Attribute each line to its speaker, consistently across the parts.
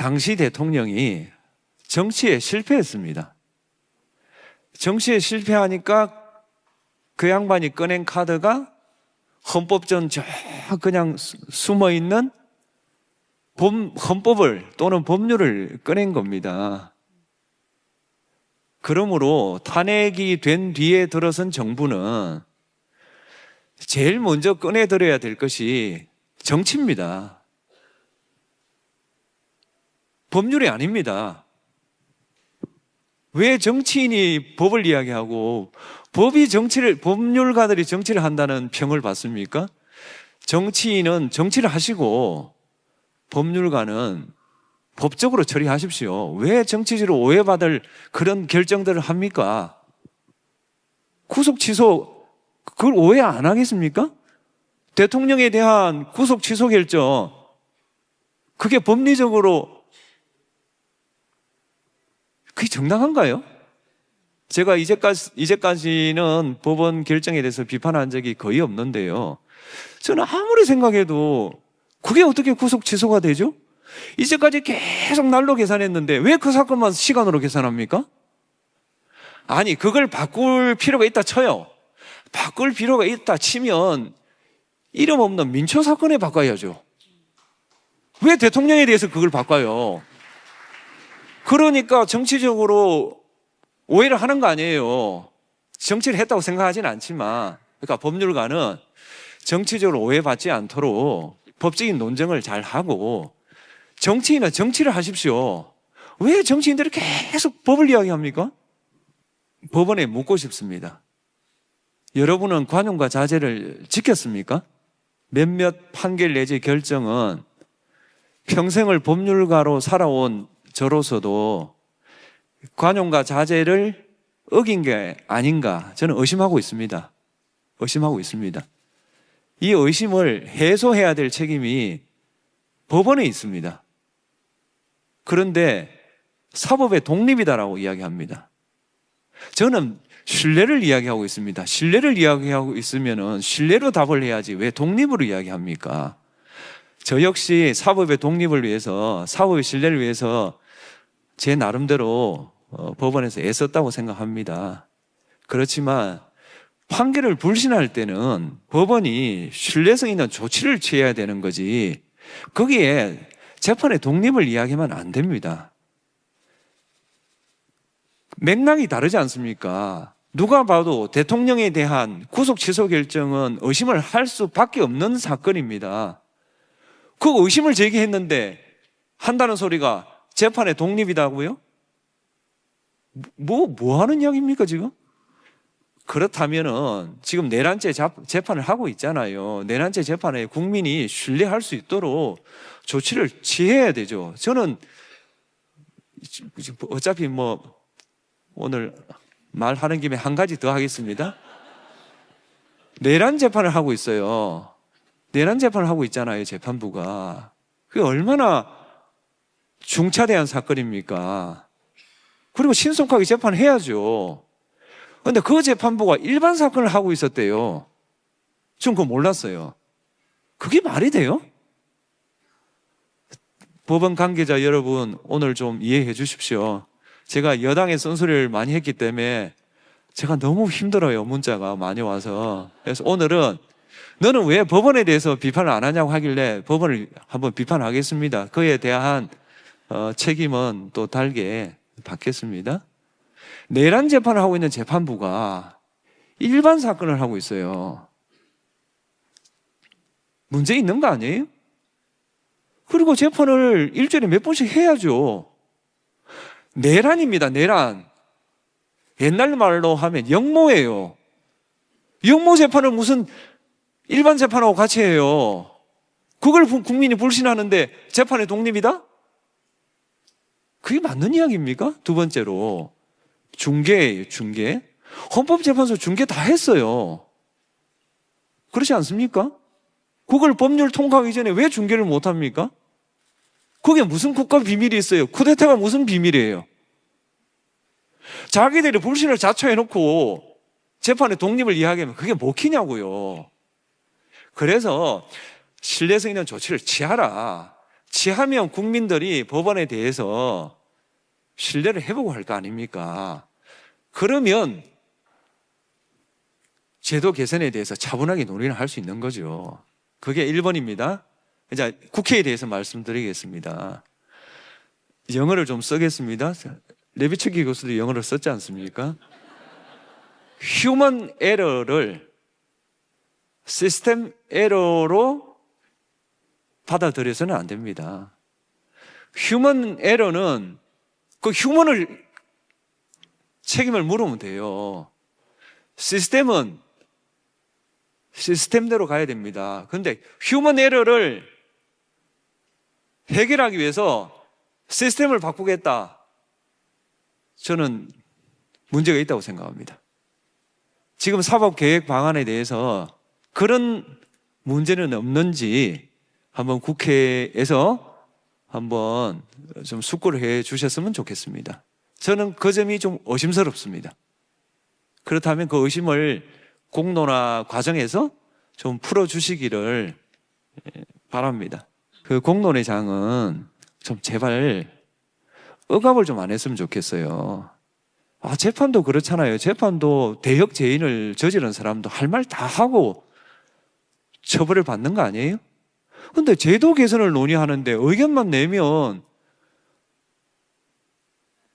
Speaker 1: 당시 대통령이 정치에 실패했습니다. 정치에 실패하니까 그 양반이 꺼낸 카드가 헌법전 저 그냥 수- 숨어 있는 법, 헌법을 또는 법률을 꺼낸 겁니다. 그러므로 탄핵이 된 뒤에 들어선 정부는 제일 먼저 꺼내들어야 될 것이 정치입니다. 법률이 아닙니다. 왜 정치인이 법을 이야기하고 법이 정치를, 법률가들이 정치를 한다는 평을 받습니까? 정치인은 정치를 하시고 법률가는 법적으로 처리하십시오. 왜 정치적으로 오해받을 그런 결정들을 합니까? 구속 취소, 그걸 오해 안 하겠습니까? 대통령에 대한 구속 취소 결정, 그게 법리적으로 그게 정당한가요? 제가 이제까지, 이제까지는 법원 결정에 대해서 비판한 적이 거의 없는데요. 저는 아무리 생각해도 그게 어떻게 구속 취소가 되죠? 이제까지 계속 날로 계산했는데 왜 그 사건만 시간으로 계산합니까? 아니, 그걸 바꿀 필요가 있다 쳐요. 바꿀 필요가 있다 치면 이름 없는 민초 사건에 바꿔야죠. 왜 대통령에 대해서 그걸 바꿔요? 그러니까 정치적으로 오해를 하는 거 아니에요. 정치를 했다고 생각하지는 않지만, 그러니까 법률가는 정치적으로 오해받지 않도록 법적인 논쟁을 잘 하고, 정치인은 정치를 하십시오. 왜 정치인들이 계속 법을 이야기합니까? 법원에 묻고 싶습니다. 여러분은 관용과 자제를 지켰습니까? 몇몇 판결 내지 결정은 평생을 법률가로 살아온 저로서도 관용과 자제를 어긴 게 아닌가 저는 의심하고 있습니다. 의심하고 있습니다. 이 의심을 해소해야 될 책임이 법원에 있습니다. 그런데 사법의 독립이다라고 이야기합니다. 저는 신뢰를 이야기하고 있습니다. 신뢰를 이야기하고 있으면은 신뢰로 답을 해야지 왜 독립으로 이야기합니까? 저 역시 사법의 독립을 위해서 사법의 신뢰를 위해서 제 나름대로 어, 법원에서 애썼다고 생각합니다. 그렇지만 판결을 불신할 때는 법원이 신뢰성 있는 조치를 취해야 되는 거지 거기에 재판의 독립을 이야기하면 안 됩니다. 맥락이 다르지 않습니까? 누가 봐도 대통령에 대한 구속 취소 결정은 의심을 할 수밖에 없는 사건입니다. 그 의심을 제기했는데 한다는 소리가 재판의 독립이다고요? 뭐, 뭐 하는 이야기입니까, 지금? 그렇다면은 지금 내란죄 잡- 재판을 하고 있잖아요. 내란죄 재판에 국민이 신뢰할 수 있도록 조치를 취해야 되죠. 저는 어차피 뭐 오늘 말하는 김에 한 가지 더 하겠습니다. 내란 재판을 하고 있어요. 내란 재판을 하고 있잖아요, 재판부가. 그게 얼마나 중차대한 사건입니까? 그리고 신속하게 재판을 해야죠. 근데 그 재판부가 일반 사건을 하고 있었대요. 전 그거 몰랐어요. 그게 말이 돼요? 법원 관계자 여러분, 오늘 좀 이해해 주십시오. 제가 여당의 쓴소리를 많이 했기 때문에 제가 너무 힘들어요. 문자가 많이 와서. 그래서 오늘은 너는 왜 법원에 대해서 비판을 안 하냐고 하길래 법원을 한번 비판하겠습니다. 그에 대한 어, 책임은 또 달게 받겠습니다. 내란 재판을 하고 있는 재판부가 일반 사건을 하고 있어요. 문제 있는 거 아니에요? 그리고 재판을 일주일에 몇 번씩 해야죠. 내란입니다, 내란. 옛날 말로 하면 영모예요. 영모 재판을 무슨 일반 재판하고 같이 해요. 그걸 부- 국민이 불신하는데 재판의 독립이다? 그게 맞는 이야기입니까? 두 번째로 중개예요, 중개. 헌법재판소 중개 다 했어요. 그렇지 않습니까? 그걸 법률 통과하기 전에 왜 중개를 못 합니까? 그게 무슨 국가 비밀이 있어요? 쿠데타가 무슨 비밀이에요? 자기들이 불신을 자초해놓고 재판의 독립을 이야기하면 그게 먹히냐고요. 그래서 신뢰성 있는 조치를 취하라. 취하면 국민들이 법원에 대해서 신뢰를 해보고 할 거 아닙니까? 그러면 제도 개선에 대해서 차분하게 논의를 할 수 있는 거죠. 그게 1번입니다. 이제 국회에 대해서 말씀드리겠습니다. 영어를 좀 쓰겠습니다. 레비츠키 교수도 영어를 썼지 않습니까? 휴먼 에러를 시스템 에러로 받아들여서는 안 됩니다. 휴먼 에러는 그 휴먼을 책임을 물으면 돼요. 시스템은 시스템대로 가야 됩니다. 근데 휴먼 에러를 해결하기 위해서 시스템을 바꾸겠다. 저는 문제가 있다고 생각합니다. 지금 사법 계획 방안에 대해서 그런 문제는 없는지 한번 국회에서 한번 좀 숙고를 해 주셨으면 좋겠습니다. 저는 그 점이 좀 의심스럽습니다. 그렇다면 그 의심을 공론화 과정에서 좀 풀어 주시기를 바랍니다. 그 공론의 장은 좀 제발 억압을 좀 안 했으면 좋겠어요. 아, 재판도 그렇잖아요. 재판도 대역 죄인을 저지른 사람도 할 말 다 하고 처벌을 받는 거 아니에요? 근데 제도 개선을 논의하는데 의견만 내면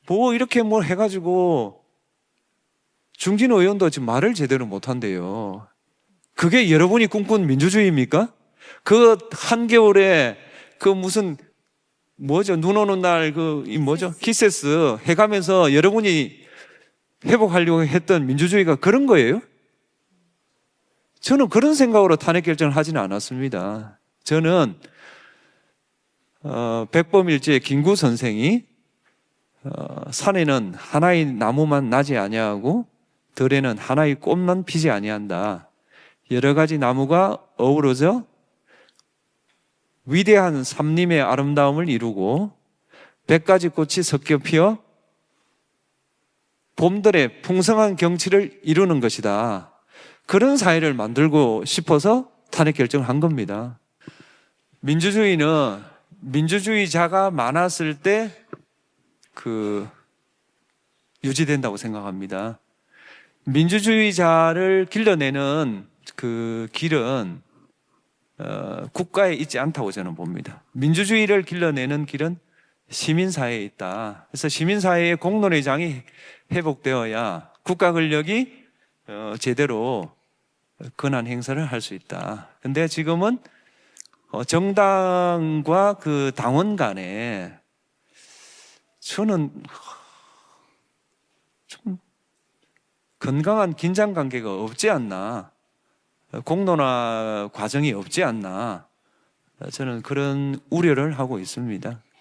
Speaker 1: 뭐 이렇게 뭐 해가지고 중진 의원도 지금 말을 제대로 못 한대요. 그게 여러분이 꿈꾼 민주주의입니까? 그 한겨울에 그 무슨 뭐죠? 눈 오는 날그이 뭐죠? 키세스 해가면서 여러분이 회복하려고 했던 민주주의가 그런 거예요? 저는 그런 생각으로 탄핵 결정을 하지는 않았습니다. 저는 어, 백범일제 김구 선생이 어, 산에는 하나의 나무만 나지 아니하고 들에는 하나의 꽃만 피지 아니한다. 여러 가지 나무가 어우러져 위대한 삼림의 아름다움을 이루고 백 가지 꽃이 섞여 피어 봄들의 풍성한 경치를 이루는 것이다. 그런 사회를 만들고 싶어서 탄핵 결정을 한 겁니다. 민주주의는 민주주의자가 많았을 때 그 유지된다고 생각합니다. 민주주의자를 길러내는 그 길은 어, 국가에 있지 않다고 저는 봅니다. 민주주의를 길러내는 길은 시민사회에 있다. 그래서 시민사회의 공론의 장이 회복되어야 국가 권력이 어, 제대로 권한 행사를 할 수 있다. 근데 지금은 어, 정당과 그 당원 간에 저는 좀 건강한 긴장 관계가 없지 않나. 공론화 과정이 없지 않나. 저는 그런 우려를 하고 있습니다.